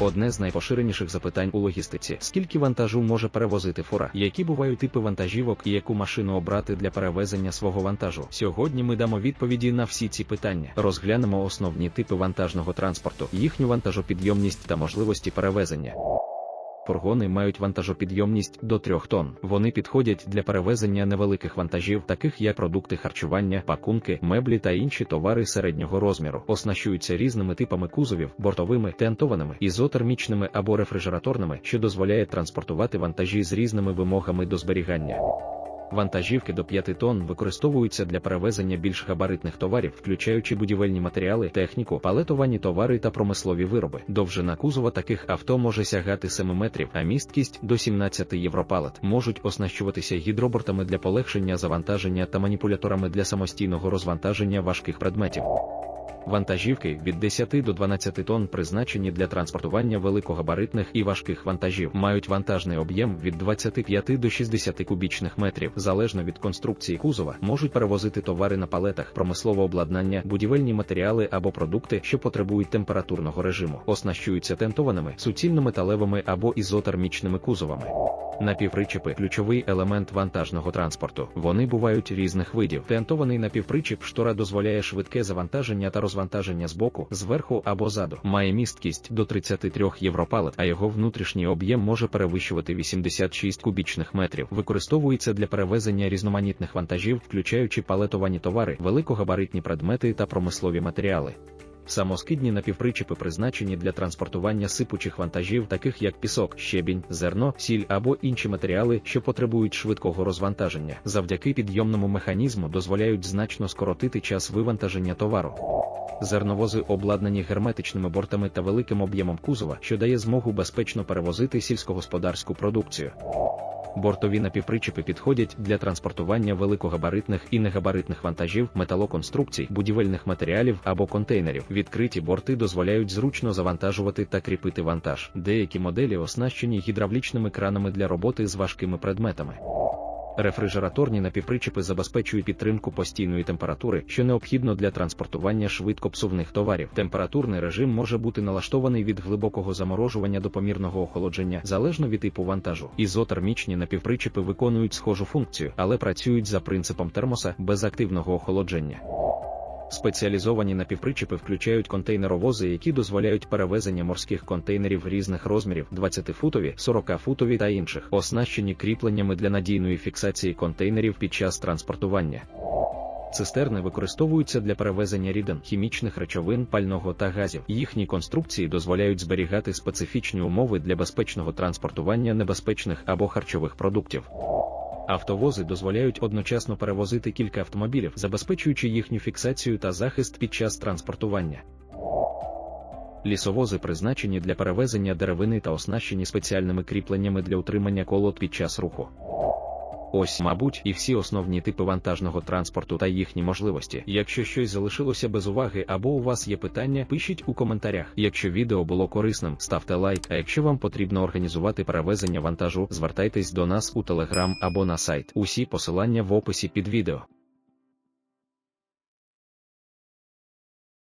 Одне з найпоширеніших запитань у логістиці: скільки вантажу може перевозити фура? Які бувають типи вантажівок і яку машину обрати для перевезення свого вантажу? Сьогодні ми дамо відповіді на всі ці питання. Розглянемо основні типи вантажного транспорту, їхню вантажопідйомність та можливості перевезення. Фургони мають вантажопідйомність до 3 тонн. Вони підходять для перевезення невеликих вантажів, таких як продукти харчування, пакунки, меблі та інші товари середнього розміру, оснащуються різними типами кузовів, бортовими, тентованими, ізотермічними або рефрижераторними, що дозволяє транспортувати вантажі з різними вимогами до зберігання. Вантажівки до 5 тонн використовуються для перевезення більш габаритних товарів, включаючи будівельні матеріали, техніку, палетовані товари та промислові вироби. Довжина кузова таких авто може сягати 7 метрів, а місткість до 17 європалет. Можуть оснащуватися гідробортами для полегшення завантаження та маніпуляторами для самостійного розвантаження важких предметів. Вантажівки від 10 до 12 тонн призначені для транспортування великогабаритних і важких вантажів, мають вантажний об'єм від 25 до 60 кубічних метрів, залежно від конструкції кузова, можуть перевозити товари на палетах, промислове обладнання, будівельні матеріали або продукти, що потребують температурного режиму, оснащуються тентованими, суцільно-металевими або ізотермічними кузовами. Напівпричепи ключовий елемент вантажного транспорту. Вони бувають різних видів. Тентований напівпричеп штора дозволяє швидке завантаження та розвантаження з боку, зверху або ззаду. Має місткість до 33 європалет, а його внутрішній об'єм може перевищувати 86 кубічних метрів. Використовується для перевезення різноманітних вантажів, включаючи палетовані товари, великогабаритні предмети та промислові матеріали. Самоскидні напівпричепи призначені для транспортування сипучих вантажів, таких як пісок, щебінь, зерно, сіль або інші матеріали, що потребують швидкого розвантаження. Завдяки підйомному механізму дозволяють значно скоротити час вивантаження товару. Зерновози обладнані герметичними бортами та великим об'ємом кузова, що дає змогу безпечно перевозити сільськогосподарську продукцію. Бортові напівпричепи підходять для транспортування великогабаритних і негабаритних вантажів, металоконструкцій, будівельних матеріалів або контейнерів. Відкриті борти дозволяють зручно завантажувати та кріпити вантаж. Деякі моделі оснащені гідравлічними кранами для роботи з важкими предметами. Рефрижераторні напівпричепи забезпечують підтримку постійної температури, що необхідно для транспортування швидкопсувних товарів. Температурний режим може бути налаштований від глибокого заморожування до помірного охолодження, залежно від типу вантажу. Ізотермічні напівпричепи виконують схожу функцію, але працюють за принципом термоса без активного охолодження. Спеціалізовані напівпричепи включають контейнеровози, які дозволяють перевезення морських контейнерів різних розмірів 20-футові, 40-футові та інших, оснащені кріпленнями для надійної фіксації контейнерів під час транспортування. Цистерни використовуються для перевезення рідин, хімічних речовин, пального та газів. Їхні конструкції дозволяють зберігати специфічні умови для безпечного транспортування небезпечних або харчових продуктів. Автовози дозволяють одночасно перевозити кілька автомобілів, забезпечуючи їхню фіксацію та захист під час транспортування. Лісовози призначені для перевезення деревини та оснащені спеціальними кріпленнями для утримання колод під час руху. Ось, мабуть, і всі основні типи вантажного транспорту та їхні можливості. Якщо щось залишилося без уваги або у вас є питання, пишіть у коментарях. Якщо відео було корисним, ставте лайк. А якщо вам потрібно організувати перевезення вантажу, звертайтесь до нас у телеграм або на сайт. Усі посилання в описі під відео.